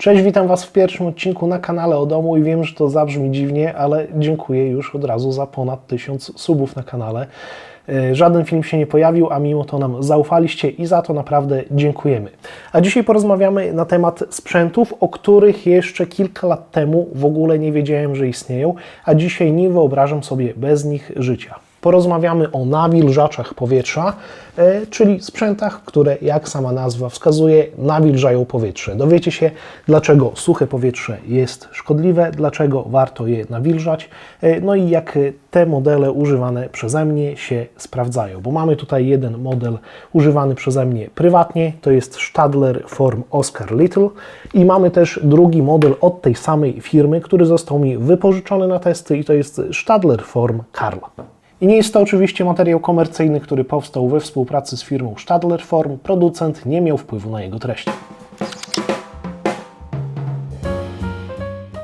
Cześć, witam Was w pierwszym odcinku na kanale o domu i wiem, że to zabrzmi dziwnie, ale dziękuję już od razu za ponad 1000 subów na kanale. E, Żaden film się nie pojawił, a mimo to nam zaufaliście i za to naprawdę dziękujemy. A dzisiaj porozmawiamy na temat sprzętów, o których jeszcze kilka lat temu w ogóle nie wiedziałem, że istnieją, a dzisiaj nie wyobrażam sobie bez nich życia. Porozmawiamy o nawilżaczach powietrza, e, czyli sprzętach, które, jak sama nazwa wskazuje, nawilżają powietrze. Dowiecie się, dlaczego suche powietrze jest szkodliwe, dlaczego warto je nawilżać, e, no i jak te modele używane przeze mnie się sprawdzają. Bo mamy tutaj jeden model używany przeze mnie prywatnie, to jest Stadler Form Oscar Little i mamy też drugi model od tej samej firmy, który został mi wypożyczony na testy i to jest Stadler Form Karl. I nie jest to oczywiście materiał komercyjny, który powstał we współpracy z firmą Stadler Form. Producent nie miał wpływu na jego treść.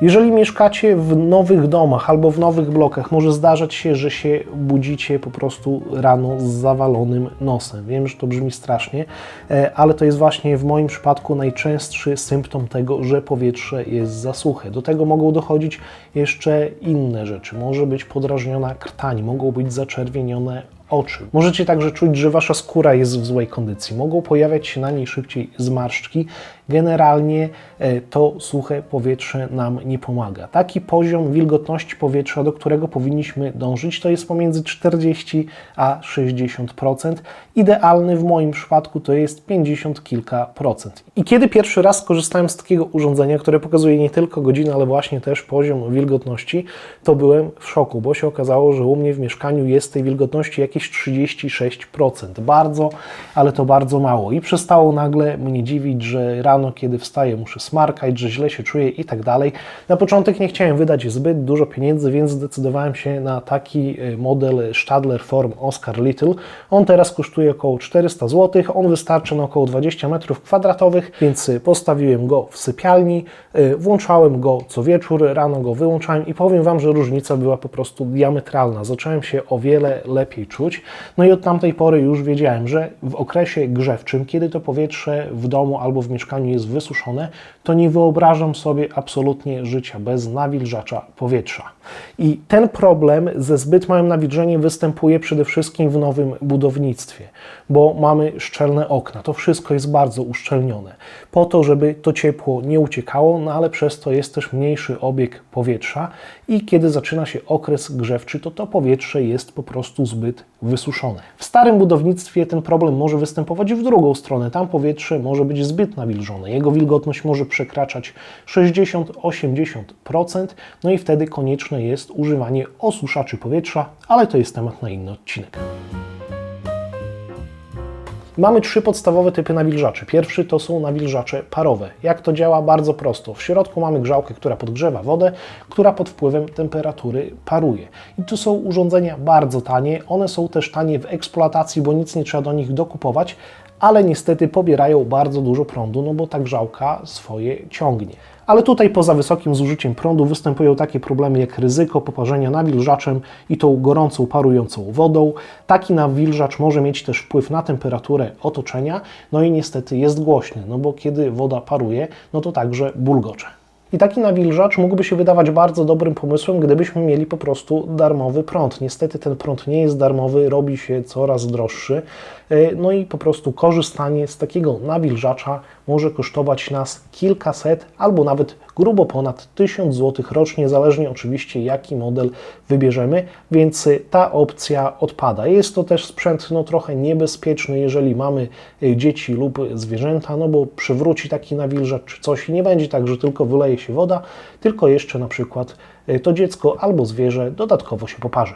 Jeżeli mieszkacie w nowych domach albo w nowych blokach, może zdarzać się, że się budzicie po prostu rano z zawalonym nosem. Wiem, że to brzmi strasznie, e, ale to jest właśnie w moim przypadku najczęstszy symptom tego, że powietrze jest za suche. Do tego mogą dochodzić jeszcze inne rzeczy. Może być podrażniona krtań, mogą być zaczerwienione oczy. Możecie także czuć, że wasza skóra jest w złej kondycji. Mogą pojawiać się na niej szybciej zmarszczki. Generalnie e, to suche powietrze nam nie pomaga. Taki poziom wilgotności powietrza, do którego powinniśmy dążyć, to jest pomiędzy 40 a 60%. Idealny w moim przypadku to jest 50 kilka procent. I kiedy pierwszy raz skorzystałem z takiego urządzenia, które pokazuje nie tylko godzinę, ale właśnie też poziom wilgotności, to byłem w szoku, bo się okazało, że u mnie w mieszkaniu jest tej wilgotności jakieś 36%. Bardzo, ale to bardzo mało. I przestało nagle mnie dziwić, że rano, kiedy wstaję, muszę smarkać, że źle się czuję i tak dalej. Na początek nie chciałem wydać zbyt dużo pieniędzy, więc zdecydowałem się na taki y, model Stadler Form Oscar Little. On teraz kosztuje około 400 zł. On wystarczy na około 20 m2, więc y, postawiłem go w sypialni, y, włączałem go co wieczór, rano go wyłączałem i powiem Wam, że różnica była po prostu diametralna. Zacząłem się o wiele lepiej czuć. No i od tamtej pory już wiedziałem, że w okresie grzewczym, kiedy to powietrze w domu albo w mieszkaniu jest wysuszone, to nie wyobrażam sobie absolutnie życia bez nawilżacza powietrza. I ten problem ze zbyt małym nawilżeniem występuje przede wszystkim w nowym budownictwie, bo mamy szczelne okna. To wszystko jest bardzo uszczelnione, po to, żeby to ciepło nie uciekało, no ale przez to jest też mniejszy obieg powietrza i kiedy zaczyna się okres grzewczy, to to powietrze jest po prostu zbyt wysuszone. W starym budownictwie ten problem może występować w drugą stronę. Tam powietrze może być zbyt nawilżone. Jego wilgotność może przekraczać 60-80%, no i wtedy konieczne jest używanie osuszaczy powietrza, ale to jest temat na inny odcinek. Mamy trzy podstawowe typy nawilżaczy. Pierwszy to są nawilżacze parowe. Jak to działa? Bardzo prosto. W środku mamy grzałkę, która podgrzewa wodę, która pod wpływem temperatury paruje. I to są urządzenia bardzo tanie. One są też tanie w eksploatacji, bo nic nie trzeba do nich dokupować, ale niestety pobierają bardzo dużo prądu, no bo ta grzałka swoje ciągnie. Ale tutaj poza wysokim zużyciem prądu występują takie problemy jak ryzyko poparzenia nawilżaczem i tą gorącą, parującą wodą. Taki nawilżacz może mieć też wpływ na temperaturę otoczenia, no i niestety jest głośny, no bo kiedy woda paruje, no to także bulgocze. I taki nawilżacz mógłby się wydawać bardzo dobrym pomysłem, gdybyśmy mieli po prostu darmowy prąd. Niestety ten prąd nie jest darmowy, robi się coraz droższy. No i po prostu korzystanie z takiego nawilżacza może kosztować nas kilkaset albo nawet grubo ponad 1000 zł rocznie, zależnie oczywiście jaki model wybierzemy, więc ta opcja odpada. Jest to też sprzęt no, trochę niebezpieczny, jeżeli mamy dzieci lub zwierzęta, no bo przywróci taki nawilżacz czy coś i nie będzie tak, że tylko wyleje się woda, tylko jeszcze na przykład to dziecko albo zwierzę dodatkowo się poparzy.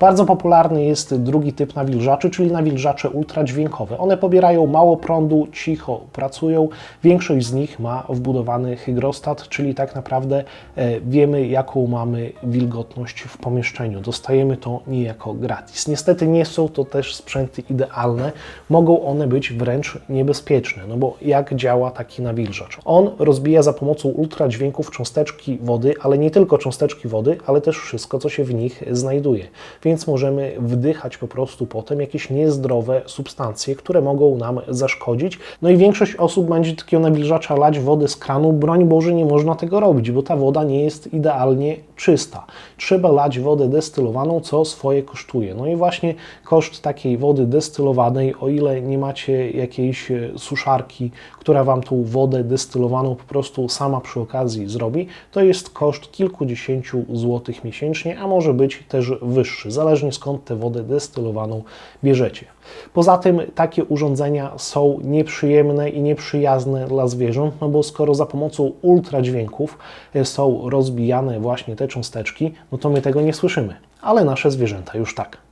Bardzo popularny jest drugi typ nawilżaczy, czyli nawilżacze ultradźwiękowe. One pobierają mało prądu, cicho pracują. Większość z nich ma wbudowany hygrostat, czyli tak naprawdę e, wiemy, jaką mamy wilgotność w pomieszczeniu. Dostajemy to niejako gratis. Niestety nie są to też sprzęty idealne. Mogą one być wręcz niebezpieczne, no bo jak działa taki nawilżacz? On rozbija za pomocą ultradźwięków cząsteczki wody, ale nie tylko cząsteczki wody, ale też wszystko, co się w nich znajduje. Więc możemy wdychać po prostu potem jakieś niezdrowe substancje, które mogą nam zaszkodzić. No i większość osób będzie takiego nawilżacza lać wodę z kranu. Broń Boże, nie można tego robić, bo ta woda nie jest idealnie czysta. Trzeba lać wodę destylowaną, co swoje kosztuje. No i właśnie koszt takiej wody destylowanej, o ile nie macie jakiejś e, suszarki, która Wam tą wodę destylowaną po prostu sama przy okazji zrobi, to jest koszt kilkudziesięciu złotych miesięcznie, a może być też wyższy, zależnie skąd tę wodę destylowaną bierzecie. Poza tym takie urządzenia są nieprzyjemne i nieprzyjazne dla zwierząt, no bo skoro za pomocą ultradźwięków e, są rozbijane właśnie te cząsteczki, no to my tego nie słyszymy, ale nasze zwierzęta już tak.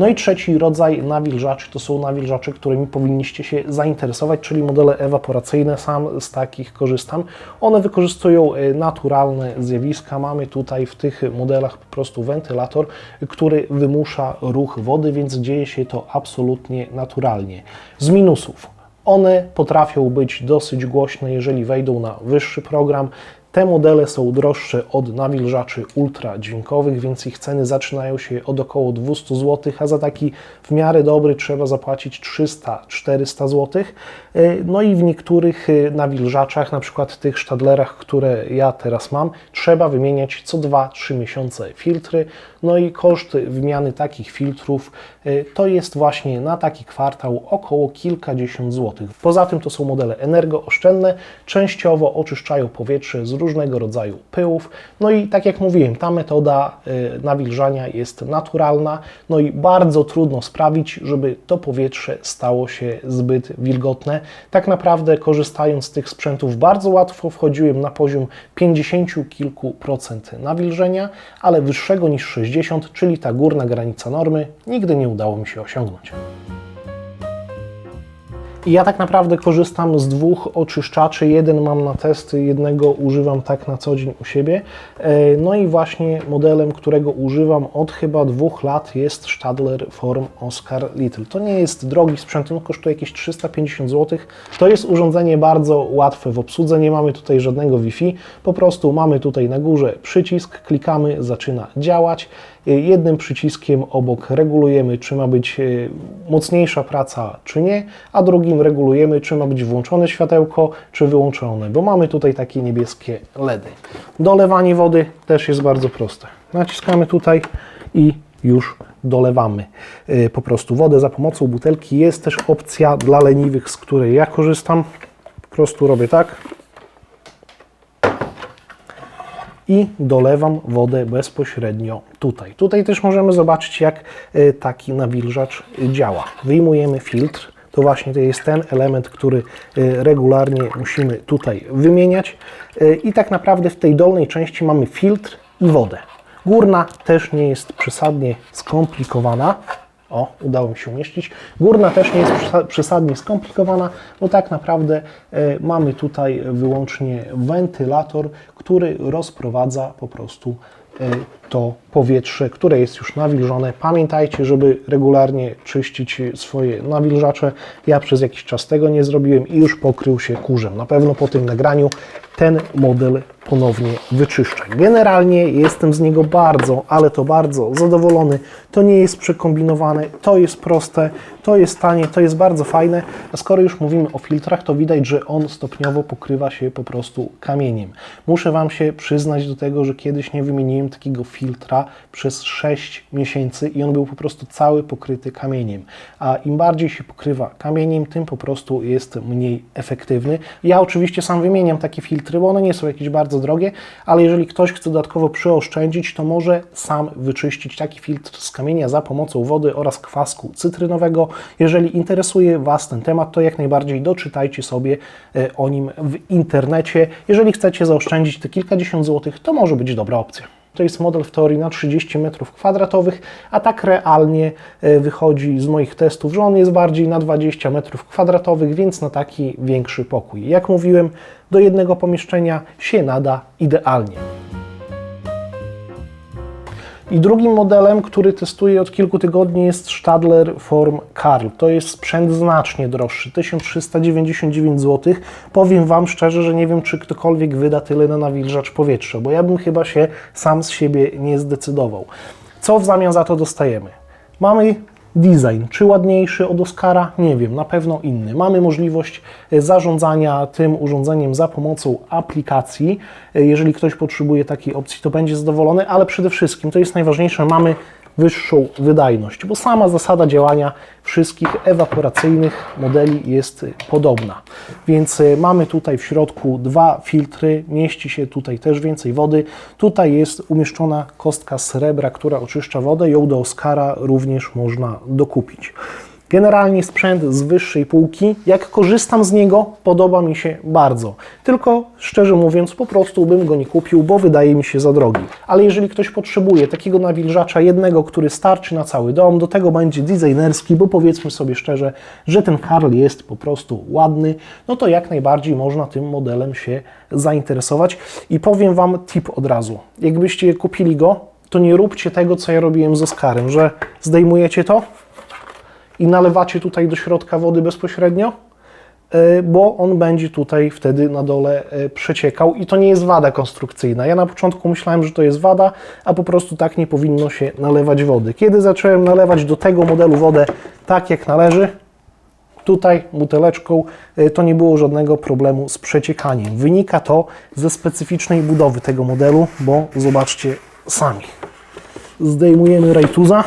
No i trzeci rodzaj nawilżaczy to są nawilżacze, którymi powinniście się zainteresować, czyli modele ewaporacyjne. Sam z takich korzystam. One wykorzystują e, naturalne zjawiska. Mamy tutaj w tych modelach po prostu wentylator, który wymusza ruch wody, więc dzieje się to absolutnie naturalnie. Z minusów. One potrafią być dosyć głośne, jeżeli wejdą na wyższy program. Te modele są droższe od nawilżaczy ultradźwiękowych, więc ich ceny zaczynają się od około 200 zł, a za taki w miarę dobry trzeba zapłacić 300-400 zł. No i w niektórych e, nawilżaczach, na przykład tych Stadlerach, które ja teraz mam, trzeba wymieniać co 2-3 miesiące filtry. No i koszt wymiany takich filtrów e, to jest właśnie na taki kwartał około kilkadziesiąt złotych. Poza tym to są modele energooszczędne, częściowo oczyszczają powietrze z różnego rodzaju pyłów. No i tak jak mówiłem, ta metoda e, nawilżania jest naturalna, no i bardzo trudno sprawić, żeby to powietrze stało się zbyt wilgotne. Tak naprawdę korzystając z tych sprzętów bardzo łatwo wchodziłem na poziom 50 kilku procent nawilżenia, ale wyższego niż 60, czyli ta górna granica normy, nigdy nie udało mi się osiągnąć. I ja tak naprawdę korzystam z dwóch oczyszczaczy. Jeden mam na testy, jednego używam tak na co dzień u siebie. E, No i właśnie modelem, którego używam od chyba dwóch lat jest Stadler Form Oscar Little. To nie jest drogi sprzęt, on kosztuje jakieś 350 zł. To jest urządzenie bardzo łatwe w obsłudze, nie mamy tutaj żadnego Wi-Fi. Po prostu mamy tutaj na górze przycisk, klikamy, zaczyna działać. Jednym przyciskiem obok regulujemy, czy ma być e, mocniejsza praca, czy nie, a drugim regulujemy, czy ma być włączone światełko, czy wyłączone, bo mamy tutaj takie niebieskie LEDy. Dolewanie wody też jest bardzo proste. Naciskamy tutaj i już dolewamy e, po prostu wodę za pomocą butelki. Jest też opcja dla leniwych, z której ja korzystam. Po prostu robię tak. I dolewam wodę bezpośrednio tutaj. Tutaj też możemy zobaczyć, jak e, taki nawilżacz działa. Wyjmujemy filtr. To właśnie to jest ten element, który e, regularnie musimy tutaj wymieniać. E, I tak naprawdę w tej dolnej części mamy filtr i wodę. Górna też nie jest przesadnie skomplikowana. O, udało mi się umieścić. Górna też nie jest przesa- przesadnie skomplikowana, bo tak naprawdę e, mamy tutaj wyłącznie wentylator, który rozprowadza po prostu e, to powietrze, które jest już nawilżone. Pamiętajcie, żeby regularnie czyścić swoje nawilżacze. Ja przez jakiś czas tego nie zrobiłem i już pokrył się kurzem. Na pewno po tym nagraniu ten model ponownie wyczyszczę. Generalnie jestem z niego bardzo, ale to bardzo zadowolony. To nie jest przekombinowane, to jest proste, to jest tanie, to jest bardzo fajne. A skoro już mówimy o filtrach, to widać, że on stopniowo pokrywa się po prostu kamieniem. Muszę Wam się przyznać do tego, że kiedyś nie wymieniłem takiego filtra przez 6 miesięcy i on był po prostu cały pokryty kamieniem. A im bardziej się pokrywa kamieniem, tym po prostu jest mniej efektywny. Ja oczywiście sam wymieniam takie filtry, bo one nie są jakieś bardzo drogie, ale jeżeli ktoś chce dodatkowo przyoszczędzić, to może sam wyczyścić taki filtr z kamienia za pomocą wody oraz kwasku cytrynowego. Jeżeli interesuje Was ten temat, to jak najbardziej doczytajcie sobie e, o nim w internecie. Jeżeli chcecie zaoszczędzić te kilkadziesiąt złotych, to może być dobra opcja. To jest model w teorii na 30 m2, a tak realnie e, wychodzi z moich testów, że on jest bardziej na 20 m2, więc na taki większy pokój. Jak mówiłem, do jednego pomieszczenia się nada idealnie. I drugim modelem, który testuję od kilku tygodni jest Stadler Form Karl. To jest sprzęt znacznie droższy, 1399 zł. Powiem Wam szczerze, że nie wiem, czy ktokolwiek wyda tyle na nawilżacz powietrza, bo ja bym chyba się sam z siebie nie zdecydował. Co w zamian za to dostajemy? Mamy design, czy ładniejszy od Oscara? Nie wiem, na pewno inny. Mamy możliwość e, zarządzania tym urządzeniem za pomocą aplikacji. E, Jeżeli ktoś potrzebuje takiej opcji, to będzie zadowolony, ale przede wszystkim, to jest najważniejsze, mamy wyższą wydajność, bo sama zasada działania wszystkich ewaporacyjnych modeli jest podobna. Więc y, mamy tutaj w środku dwa filtry, mieści się tutaj też więcej wody. Tutaj jest umieszczona kostka srebra, która oczyszcza wodę. Ją do Oscara również można dokupić. Generalnie sprzęt z wyższej półki. Jak korzystam z niego, podoba mi się bardzo. Tylko szczerze mówiąc, po prostu bym go nie kupił, bo wydaje mi się za drogi. Ale jeżeli ktoś potrzebuje takiego nawilżacza jednego, który starczy na cały dom, do tego będzie designerski, bo powiedzmy sobie szczerze, że ten Karl jest po prostu ładny, no to jak najbardziej można tym modelem się zainteresować. I powiem Wam tip od razu. Jakbyście kupili go, to nie róbcie tego, co ja robiłem z Oscarem, że zdejmujecie to, i nalewacie tutaj do środka wody bezpośrednio, e, bo on będzie tutaj wtedy na dole e, przeciekał i to nie jest wada konstrukcyjna. Ja na początku myślałem, że to jest wada, a po prostu tak nie powinno się nalewać wody. Kiedy zacząłem nalewać do tego modelu wodę tak jak należy, tutaj buteleczką, e, to nie było żadnego problemu z przeciekaniem. Wynika to ze specyficznej budowy tego modelu, bo zobaczcie sami. Zdejmujemy rajtuza.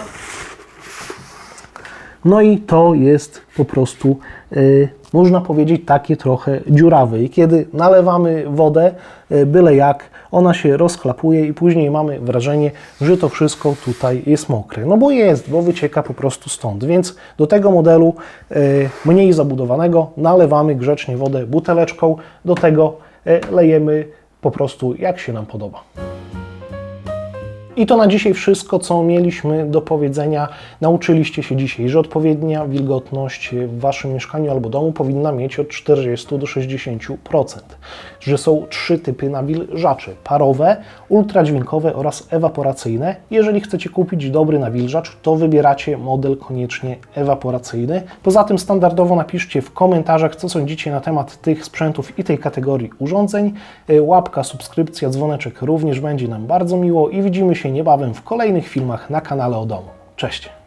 No i to jest po prostu, y, można powiedzieć, takie trochę dziurawe. I kiedy nalewamy wodę, y, byle jak, ona się rozklapuje i później mamy wrażenie, że to wszystko tutaj jest mokre. No bo jest, bo wycieka po prostu stąd. Więc do tego modelu y, mniej zabudowanego nalewamy grzecznie wodę buteleczką, do tego lejemy po prostu jak się nam podoba. I to na dzisiaj wszystko, co mieliśmy do powiedzenia. Nauczyliście się dzisiaj, że odpowiednia wilgotność w Waszym mieszkaniu albo domu powinna mieć od 40 do 60%. Że są trzy typy nawilżaczy: parowe, ultradźwiękowe oraz ewaporacyjne. Jeżeli chcecie kupić dobry nawilżacz, to wybieracie model koniecznie ewaporacyjny. Poza tym standardowo napiszcie w komentarzach, co sądzicie na temat tych sprzętów i tej kategorii urządzeń. Łapka, subskrypcja, dzwoneczek również będzie nam bardzo miło i widzimy się niebawem w kolejnych filmach na kanale o domu. Cześć!